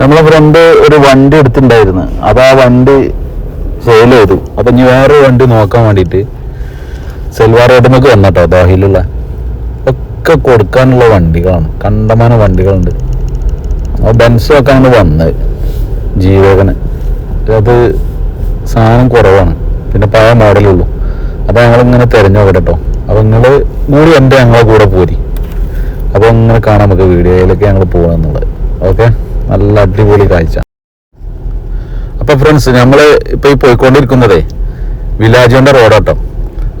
നമ്മളെ ഫ്രണ്ട് ഒരു വണ്ടി എടുത്തിട്ടുണ്ടായിരുന്നു. അത് ആ വണ്ടി സെയിൽ ചെയ്തു. അപ്പൊ ഇനി വേറെ വണ്ടി നോക്കാൻ വേണ്ടിട്ട് സെൽവാർ റോഡിനൊക്കെ വന്നട്ടോ ദോഹയിലുള്ള ഒക്കെ കൊടുക്കാനുള്ള വണ്ടികളാണ്. കണ്ടമാന വണ്ടികളുണ്ട്. ആ ബെൻസ് അങ്ങനെ വന്നത് ജീവകന്. അത് സാധനം കുറവാണ്. പിന്നെ പഴയ മോഡലുള്ളൂ അപ്പോൾ ഞങ്ങളിങ്ങനെ തിരഞ്ഞു കേട്ടോ അപ്പോൾ നിങ്ങൾ കൂടി എന്റെ ഞങ്ങളെ കൂടെ പോരി. അപ്പോൾ ഇങ്ങനെ കാണാം നമുക്ക് വീഡിയോയിലൊക്കെ ഞങ്ങൾ പോകണമെന്നുള്ളത് ഓക്കെ? നല്ല അടിപൊളി കാഴ്ച. അപ്പോൾ ഫ്രണ്ട്സ് നമ്മൾ ഇപ്പോൾ ഈ പോയിക്കൊണ്ടിരിക്കുന്നതേ വിലാജോന്റെ റോഡോട്ടം.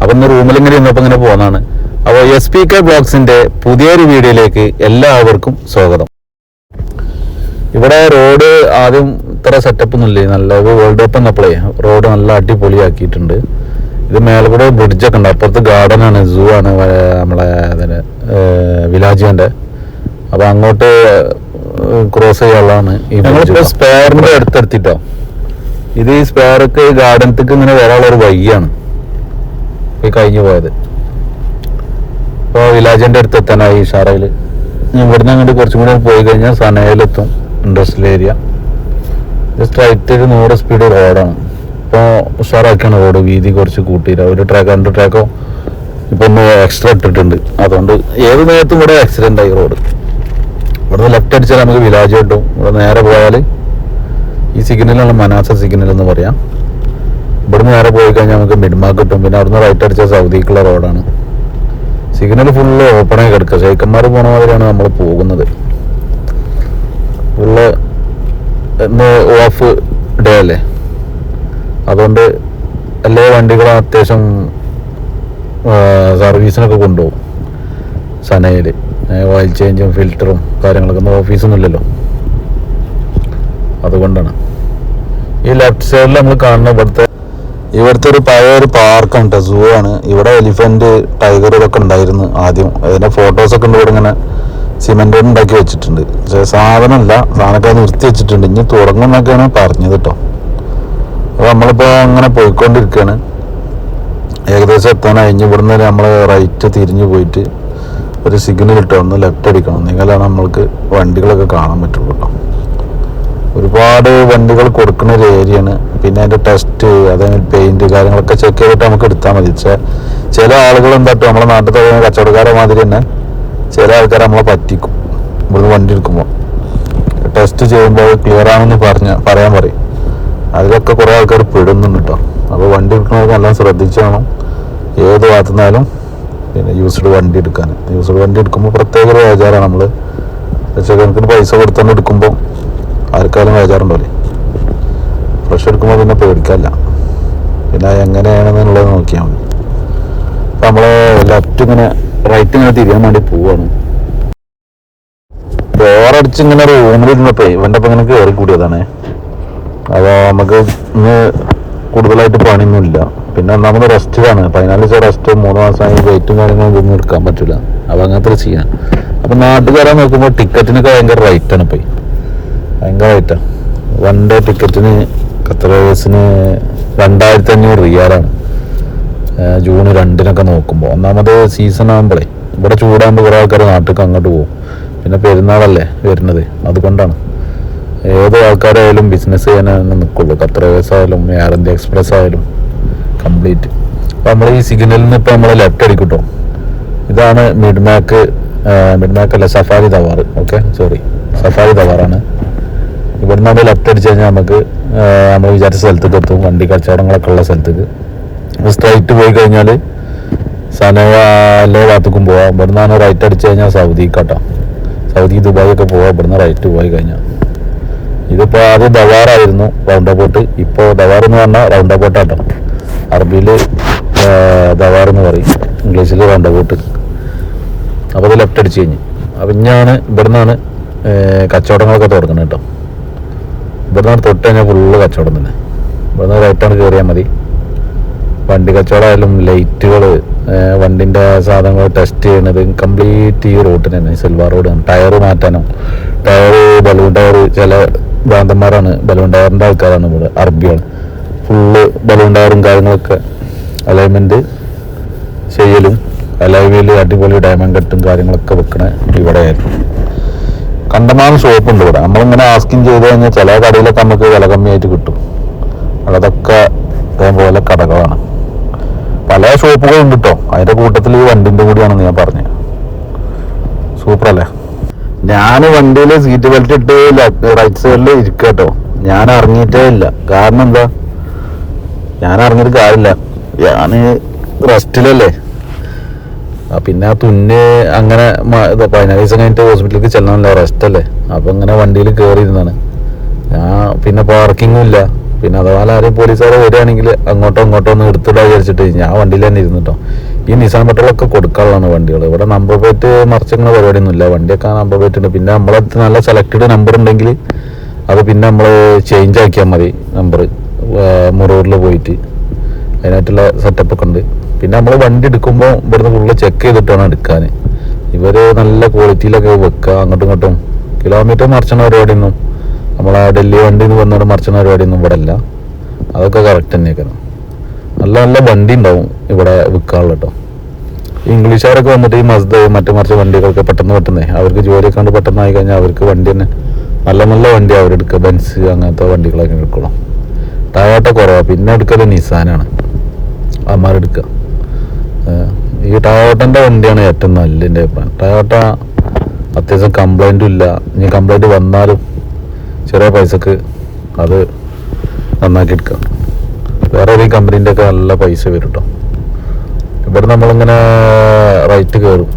അപ്പം ഇന്ന് റൂമിൽ ഇങ്ങനെ ഇന്നപ്പോ ഇങ്ങനെ പോകുന്നതാണ് അപ്പോൾ എസ് പി കെ ബ്ലോഗ്സിന്റെ പുതിയൊരു വീഡിയോയിലേക്ക് എല്ലാവർക്കും സ്വാഗതം. ഇവിടെ റോഡ് ആദ്യം ഇത്ര സെറ്റപ്പ് ഒന്നുമില്ലേ നല്ല വേൾഡ് കപ്പ് എന്നപ്പോഴേ റോഡ് നല്ല അടിപൊളിയാക്കിയിട്ടുണ്ട്. ഇത് മേലെ ബ്രിഡ്ജ് ഒക്കെ ഉണ്ട്. അപ്പുറത്ത് ഗാർഡൻ ആണ് സൂ ആണ് നമ്മളെ അതിന് വിലാജിയന്റെ അപ്പൊ അങ്ങോട്ട് ക്രോസ് ചെയ്യാനുള്ളതാണ് ഞങ്ങളിപ്പോ സ്പെയറിന്റെ അടുത്തെടുത്തിട്ടോ ഇത് ഈ സ്പെയർക്ക് ഗാർഡനത്തേക്ക് ഇങ്ങനെ വരാനുള്ള ഒരു വഴിയാണ് ഈ കഴിഞ്ഞു പോയത്. ഇപ്പോൾ വിലാജിന്റെ അടുത്ത് എത്താനായി ഷാറയിൽ ഇവിടുന്ന് അങ്ങോട്ട് കുറച്ചും കൂടി പോയി കഴിഞ്ഞാൽ സനയിലെത്തും ഇൻഡസ്ട്രിയൽ ഏരിയ സ്ട്രൈറ്റ് ഒരു നൂറ് സ്പീഡ് റോഡാണ് ഇപ്പോൾ ഉഷാറാക്കിയാണ് റോഡ് വീതി കുറച്ച് കൂട്ടിയില്ല ഒരു ട്രാക്ക് രണ്ട് ട്രാക്കോ ഇപ്പൊ ഒന്ന് എക്സ്ട്രാ ഇട്ടിട്ടുണ്ട്. അതുകൊണ്ട് ഏത് നേരത്തും ഇവിടെ ആക്സിഡന്റ് ആയി റോഡ് ഇവിടുന്ന് ലെഫ്റ്റ് അടിച്ചാൽ നമുക്ക് വിലാജ് കിട്ടും. ഇവിടെ നേരെ പോയാൽ ഈ സിഗ്നലാണ് മനാസ സിഗ്നൽ എന്ന് പറയാം. ഇവിടുന്ന് നേരെ പോയി കഴിഞ്ഞാൽ നമുക്ക് മിഡ്മാർക്ക് കിട്ടും. പിന്നെ അവിടുന്ന് റൈറ്റ് അടിച്ചാൽ സൗദിക്കുള്ള റോഡാണ് സിഗ്നൽ ഫുള്ള് ഓപ്പണായി കിടക്കുക. ശൈക്കന്മാർ പോണ മാതിരിയാണ് നമ്മൾ പോകുന്നത്. ഫുള്ള് ഇന്ന് ഓഫ് ഡേ അല്ലേ? അതുകൊണ്ട് എല്ലാ വണ്ടികളും അത്യാവശ്യം സർവീസിനൊക്കെ കൊണ്ടുപോകും. സനയിൽ ഓയിൽ ചേഞ്ചും ഫിൽറ്ററും കാര്യങ്ങളൊക്കെ ഒന്നും ഓഫീസൊന്നും ഇല്ലല്ലോ അതുകൊണ്ടാണ്. ഈ ലെഫ്റ്റ് സൈഡിൽ നമ്മൾ കാണുന്ന ഇവിടുത്തെ ഇവിടുത്തെ ഒരു പഴയ ഒരു പാർക്കാണ് കേട്ടോ സൂ ആണ്. ഇവിടെ എലിഫന്റ് ടൈഗർ ഇതൊക്കെ ഉണ്ടായിരുന്നു ആദ്യം. അതിന്റെ ഫോട്ടോസ് ഒക്കെ ഉണ്ട് ഇവിടെ ഇങ്ങനെ സിമെന്റ് ഉണ്ടാക്കി വെച്ചിട്ടുണ്ട്. പക്ഷേ സാധനമല്ല സാധനമൊക്കെ നിർത്തി വെച്ചിട്ടുണ്ട്. ഇനി തുടങ്ങുന്നൊക്കെയാണ് പറഞ്ഞത് കേട്ടോ അപ്പോൾ നമ്മളിപ്പോൾ അങ്ങനെ പോയിക്കൊണ്ടിരിക്കുകയാണ് ഏകദേശം എത്താനായി ഇനി ഇവിടുന്ന് നമ്മൾ റൈറ്റ് തിരിഞ്ഞു പോയിട്ട് ഒരു സിഗ്നൽ കിട്ടും ഒന്ന് ലെഫ്റ്റ് അടിക്കണം. നിങ്ങളാണ് നമ്മൾക്ക് വണ്ടികളൊക്കെ കാണാൻ പറ്റുള്ളൂ ഒരുപാട് വണ്ടികൾ കൊടുക്കുന്ന ഒരു ഏരിയയാണ് പിന്നെ അതിന്റെ ടെസ്റ്റ് അതായത് പെയിന്റ് കാര്യങ്ങളൊക്കെ ചെക്ക് ചെയ്തിട്ട് നമുക്ക് എടുത്താൽ മതി. പക്ഷേ ചില ആളുകൾ എന്താട്ടും നമ്മളെ തുടങ്ങിയ കച്ചവടക്കാരെ മാതിരി തന്നെ ചില ആൾക്കാർ നമ്മളെ പറ്റിക്കും. ഇവിടുന്ന് വണ്ടി എടുക്കുമ്പോൾ ടെസ്റ്റ് ചെയ്യുമ്പോൾ ക്ലിയർ ആണെന്ന് പറഞ്ഞ പറയാൻ പറയും. അതിലൊക്കെ കുറേ ആൾക്കാർ പെടുന്നുണ്ട് കേട്ടോ അപ്പോൾ വണ്ടി എടുക്കുന്നവർക്ക് എല്ലാം ശ്രദ്ധിച്ചു വേണം ഏത് ഭാഗത്തുനിന്നാലും പിന്നെ യൂസ്ഡ് വണ്ടി എടുക്കാൻ. യൂസ്ഡ് വണ്ടി എടുക്കുമ്പോൾ പ്രത്യേക ഒരു വേജാറാണ് നമ്മൾ ലക്ഷക്കണക്കിന് പൈസ കൊടുത്തുകൊണ്ട് എടുക്കുമ്പോൾ ആർക്കാലും വേജാറുണ്ടല്ലേ ഫ്രഷ് എടുക്കുമ്പോൾ പിന്നെ പേടിക്കാല്ല പിന്നെ എങ്ങനെയാണെന്നുള്ളത് നോക്കിയാൽ മതി. അപ്പം നമ്മൾ ലെഫ്റ്റ് ഇങ്ങനെ റൈറ്റ് ഇങ്ങനെ തിരിയാൻ വേണ്ടി പോവാണ്. ബോറടിച്ച് ഇങ്ങനെ റൂമിലിരുന്നപ്പോ ഇവന്റെ അപ്പം ഇങ്ങനെ കയറി കൂടിയതാണ്. അപ്പോൾ നമുക്ക് ഇന്ന് കൂടുതലായിട്ട് പണിയൊന്നുമില്ല. പിന്നെ ഒന്നാമത് ആണ് പതിനാല് ദിവസം റെസ്റ്റ് മൂന്ന് മാസമായി വെയിറ്റും കാര്യങ്ങളും ഒന്നും എടുക്കാൻ പറ്റില്ല അപ്പം അങ്ങനത്തെ ചെയ്യാൻ അപ്പം നാട്ടുകാരെ നോക്കുമ്പോൾ ടിക്കറ്റിനൊക്കെ ഭയങ്കര റേറ്റാണ് പോയി ഭയങ്കര റേറ്റാണ് വൺ ഡേ ടിക്കറ്റിന് ഖത്തറേഴ്സിന് രണ്ടായിരത്തി അഞ്ഞൂറ് റിയാലാണ് ജൂൺ രണ്ടിനൊക്കെ നോക്കുമ്പോൾ ഒന്നാമത് സീസൺ ആകുമ്പോഴേ ഇവിടെ ചൂടാകുമ്പോൾ കുറേ ആൾക്കാർ നാട്ടിലേക്ക് അങ്ങോട്ട് പോകും. പിന്നെ പെരുന്നാളല്ലേ വരുന്നത്. അതുകൊണ്ടാണ്. ഏത് ആൾക്കാരായാലും ബിസിനസ് ചെയ്യാനാണ് നിൽക്കുള്ളൂ ഖത്തറേഴ്സ് ആയാലും എയർ ഇന്ത്യ എക്സ്പ്രസ് ആയാലും. കംപ്ലീറ്റ് അപ്പോൾ നമ്മൾ ഈ സിഗ്നലിൽ നിന്ന് ഇപ്പോൾ നമ്മൾ ലെഫ്റ്റ് അടിക്കട്ടോ. ഇതാണ് മിഡ്മാക്ക് മിഡ്മാക്ക് അല്ല Safari Tawar okay sorry Safari തവാറാണ് ഇവിടെ നമ്മൾ ലെഫ്റ്റ് അടിച്ച് കഴിഞ്ഞാൽ നമുക്ക് നമ്മൾ വിചാരിച്ച സ്ഥലത്തേക്ക് എത്തും. വണ്ടി കച്ചവടങ്ങളൊക്കെ ഉള്ള സ്ഥലത്തേക്ക്. സ്ട്രൈറ്റ് പോയി കഴിഞ്ഞാൽ സനവ ഭാഗത്തേക്കും പോവാം. നിന്നാണ് റൈറ്റ് അടിച്ച് കഴിഞ്ഞാൽ സൗദി സൗദിക്കാട്ടോ സൗദി ദുബായ് ഒക്കെ പോവാം. ഇവിടുന്ന് റൈറ്റ് പോയി കഴിഞ്ഞാൽ ഇതിപ്പോൾ ആദ്യം ദവാറായിരുന്നു റൗണ്ട് അബൌട്ട് ഇപ്പോൾ ദവാർ എന്ന് പറഞ്ഞാൽ റൗണ്ട് അബൌട്ടാട്ടോ അറബിയിൽ ദവാർ എന്ന് പറയും. ഇംഗ്ലീഷിൽ റൗണ്ട് കൂട്ട് അപ്പോൾ അത് ലെഫ്റ്റ് അടിച്ച് കഴിഞ്ഞ്. അപ്പം ഇഞ്ഞാണ് ഇവിടുന്നാണ് കച്ചവടങ്ങളൊക്കെ തുടങ്ങുന്നത് കേട്ടോ. ഇവിടുന്നാണ് തൊട്ട് കഴിഞ്ഞാൽ ഫുള്ള് കച്ചവടം തന്നെ. ഇവിടുന്ന് റൈറ്റാണ് കയറിയാൽ മതി. വണ്ടി കച്ചവടമായാലും ലൈറ്റുകൾ വണ്ടിന്റെ സാധനങ്ങൾ ടെസ്റ്റ് ചെയ്യണത് കംപ്ലീറ്റ് ഈ റൂട്ടിന് തന്നെ സിൽവർ റോഡ് ടയർ മാറ്റാനും. ടയർ ബലൂൺ ടയർ ചില ഭ്രാന്തന്മാരാണ് ബലൂൺ ടയറിന്റെ ആൾക്കാരാണ് ഇവിടെ അറബിയാണ് ഫുള്ള് ബലൂൺ ടയറും കാര്യങ്ങളൊക്കെ അലൈൻമെന്റ് ചെയ്യലും അലൈവിൽ അടിപൊളി ഡയമണ്ട് കട്ടും കാര്യങ്ങളൊക്കെ വെക്കണ ഇവിടെ ആയിരുന്നു കണ്ടമാനം ഷോപ്പുണ്ട് ഇവിടെ. നമ്മളിങ്ങനെ ആസ്കിങ് ചെയ്ത് കഴിഞ്ഞാൽ ചില കടയിലൊക്കെ നമുക്ക് വില കമ്മിയായിട്ട് കിട്ടും. അതൊക്കെ ഇതേപോലെ കടകളാണ്. പല ഷോപ്പുകളുണ്ട് കേട്ടോ അതിന്റെ കൂട്ടത്തിൽ ഈ വണ്ടിന്റെ കൂടിയാണെന്ന് ഞാൻ പറഞ്ഞത് സൂപ്പർ അല്ലേ? ഞാൻ വണ്ടിയിൽ സീറ്റ് ബെൽറ്റ് ഇട്ട് റൈറ്റ് സൈഡിൽ ഇരിക്കട്ടോ ഞാൻ അറിഞ്ഞിട്ടേ ഇല്ല. കാരണം എന്താ? ഞാൻ അറിഞ്ഞിട്ട് കാര്യമില്ല. ഞാൻ റെസ്റ്റിലല്ലേ. ആ പിന്നെ ആ തുന്ന് അങ്ങനെ പതിനാല് ദിവസം കഴിഞ്ഞിട്ട് ഹോസ്പിറ്റലിലേക്ക് ചെല്ലണമല്ലോ റെസ്റ്റ് അല്ലേ അപ്പൊ ഇങ്ങനെ വണ്ടിയിൽ കയറിയിരുന്നാണ് ഞാൻ പിന്നെ പാർക്കിങ്ങും ഇല്ല. പിന്നെ അഥവാ ആരെയും പോലീസുകാരെ വരികയാണെങ്കിൽ അങ്ങോട്ടോ ഇങ്ങോട്ടോ ഒന്ന് എടുത്തിടാ വിചാരിച്ചിട്ട് ഞാൻ വണ്ടിയിൽ തന്നെ ഇരുന്നിട്ടോ ഈ നിസാൻ പെട്രോളൊക്കെ കൊടുക്കാനുള്ളതാണ് വണ്ടികൾ ഇവിടെ നമ്പർ പ്ലേറ്റ് മറിച്ചിങ്ങനെ പരിപാടിയൊന്നും ഇല്ല വണ്ടിയൊക്കെ നമ്പർ പ്ലേറ്റ് ഉണ്ട്. പിന്നെ നമ്മളടുത്ത് നല്ല സെലക്റ്റഡ് നമ്പർ ഉണ്ടെങ്കിൽ അത് പിന്നെ നമ്മൾ ചേഞ്ച് ആക്കിയാൽ മതി നമ്പർ മുറൂറിൽ പോയിട്ട്. അതിനായിട്ടുള്ള സെറ്റപ്പ് ഒക്കെ ഉണ്ട്. പിന്നെ നമ്മൾ വണ്ടി എടുക്കുമ്പോൾ ഇവിടുന്ന് ഫുള്ള് ചെക്ക് ചെയ്തിട്ടാണ് എടുക്കാൻ ഇവർ നല്ല ക്വാളിറ്റിയിലൊക്കെ വെക്കുക അങ്ങോട്ടും ഇങ്ങോട്ടും. കിലോമീറ്റർ മറിച്ചണ പരിപാടിയൊന്നും നമ്മളെ ഡൽഹി വണ്ടി നിന്ന് വന്നിട്ട് മറിച്ചണ പരിപാടിയൊന്നും ഇവിടെ ഇല്ല അതൊക്കെ കറക്റ്റ് തന്നെയൊക്കെയാണ് നല്ല നല്ല വണ്ടി ഉണ്ടാവും ഇവിടെ വിൽക്കാനുള്ള കേട്ടോ ഇംഗ്ലീഷുകാരൊക്കെ വന്നിട്ട് ഈ മസ്ദ മറ്റു മറിച്ച് വണ്ടികളൊക്കെ പെട്ടെന്ന് പെട്ടെന്ന് അവർക്ക് ജോലിയൊക്കെ കണ്ട് പെട്ടെന്ന് ആയി കഴിഞ്ഞാൽ അവർക്ക് വണ്ടി തന്നെ നല്ല നല്ല വണ്ടി അവരെടുക്കുക ബെൻസ് അങ്ങനത്തെ വണ്ടികളൊക്കെ എടുക്കണം ടയോട്ട കുറവാണ് പിന്നെ എടുക്കൽ നിസാനാണ്. അമ്മാർ എടുക്കുക ഈ ടയോട്ടന്റെ വണ്ടിയാണ് ഏറ്റവും നല്ല എന്റെ അഭിപ്രായം. ടയോട്ട അത്യാവശ്യം കംപ്ലൈന്റും ഇല്ല. ഇനി കംപ്ലൈന്റ് വന്നാലും ചെറിയ പൈസക്ക് അത് നന്നാക്കി എടുക്കാം. വേറെ ഏതെങ്കിലും കമ്പനീന്റെ ഒക്കെ നല്ല പൈസ വരും കേട്ടോ ഇവിടെ നമ്മളിങ്ങനെ റൈറ്റ് കയറും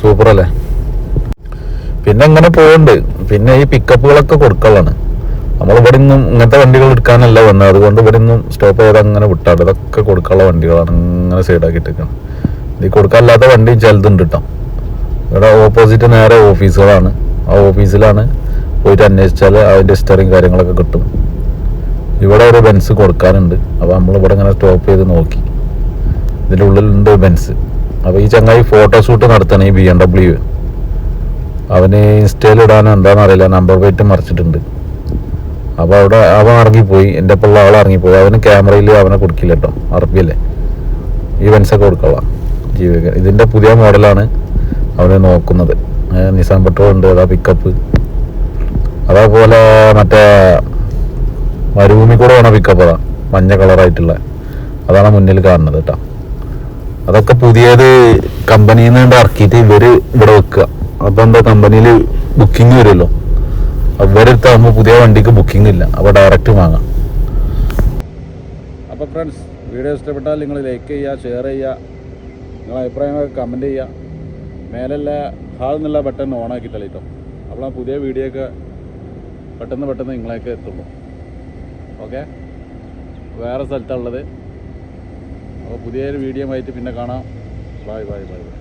സൂപ്പർ അല്ലേ? പിന്നെ ഇങ്ങനെ പോകുന്നുണ്ട് പിന്നെ ഈ പിക്കപ്പുകളൊക്കെ കൊടുക്കാനുള്ളതാണ്. നമ്മൾ ഇവിടെ നിന്നും ഇങ്ങനത്തെ വണ്ടികൾ എടുക്കാനല്ല വന്നത്. അതുകൊണ്ട് ഇവിടെ സ്റ്റോപ്പ് ചെയ്ത് അങ്ങനെ വിട്ടാണ്. ഇതൊക്കെ കൊടുക്കാനുള്ള വണ്ടികളാണ് ഇങ്ങനെ ഇട്ടിരിക്കണം ഈ കൊടുക്കാനില്ലാത്ത വണ്ടി ചിലതുണ്ട് കേട്ടോ ഇവിടെ ഓപ്പോസിറ്റ് നേരെ ഓഫീസുകളാണ് ആ ഓഫീസിലാണ് പോയിട്ട് അന്വേഷിച്ചാൽ അതിന്റെ ഹിസ്റ്ററിയും കാര്യങ്ങളൊക്കെ കിട്ടും. ഇവിടെ ഒരു ബെൻസ് കൊടുക്കാനുണ്ട്. അപ്പോൾ നമ്മൾ ഇവിടെ ഇങ്ങനെ സ്റ്റോപ്പ് ചെയ്ത് നോക്കി. ഇതിന്റെ ഉള്ളിലുണ്ട് ബെൻസ് അപ്പോൾ ഈ ചങ്ങായി ഫോട്ടോഷൂട്ട് നടത്തണം ഈ ബി എം ഡബ്ല്യു അവന് ഇൻസ്റ്റയിൽ ഇടാനോ എന്താണെന്നറിയില്ല നമ്പർ പ്ലേറ്റ് മറിച്ചിട്ടുണ്ട്. അപ്പോൾ അവിടെ അവൻ ഇറങ്ങിപ്പോയി എന്റെ പിള്ള അവൾ ഇറങ്ങിപ്പോയി അവന് ക്യാമറയിൽ അവനെ കൊടുക്കില്ല കേട്ടോ. അറപ്പിയല്ലേ ഇവൻസ് ഒക്കെ കൊടുക്കളാം ജീവിക ഇതിന്റെ പുതിയ മോഡലാണ് അവനെ നോക്കുന്നത്. നിസാം നിസാൻ പെട്രോൾ ഉണ്ട്. അതാ പിക്കപ്പ് അതേപോലെ മറ്റേ മരുഭൂമി കൂടെ വേണം പിക്കപ്പ് അതാ. മഞ്ഞ കളറായിട്ടുള്ള അതാണ് മുന്നിൽ കാണുന്നത് കേട്ടോ. അതൊക്കെ പുതിയത് കമ്പനിയിൽ നിന്ന് ഇറക്കിയിട്ട് ഇവർ ഇവിടെ വെക്കുക. അപ്പൊ എന്താ കമ്പനിയിൽ ബുക്കിംഗ് വരുമല്ലോ. ഇവരെടുത്താകുമ്പോൾ പുതിയ വണ്ടിക്ക് ബുക്കിംഗ് ഇല്ല. അപ്പോൾ ഡയറക്റ്റ് വാങ്ങാം. അപ്പോൾ ഫ്രണ്ട്സ് വീഡിയോ ഇഷ്ടപ്പെട്ടാൽ നിങ്ങൾ ലൈക്ക് ചെയ്യുക ഷെയർ ചെയ്യുക. നിങ്ങളെ അഭിപ്രായങ്ങളൊക്കെ കമന്റ് ചെയ്യുക. മേലല്ല ഹാൾ എന്നുള്ള ബട്ടൺ ആക്കിയിട്ടല്ല കേട്ടോ അപ്പോൾ ആ പുതിയ വീഡിയോ ഒക്കെ പെട്ടെന്ന് പെട്ടെന്ന് നിങ്ങളെയൊക്കെ എത്തുള്ളൂ. ഓക്കെ വേറെ സ്ഥലത്താണ് ഉള്ളത്. അപ്പോൾ പുതിയൊരു വീഡിയോ ആയിട്ട് പിന്നെ കാണാം. Bye bye bye bye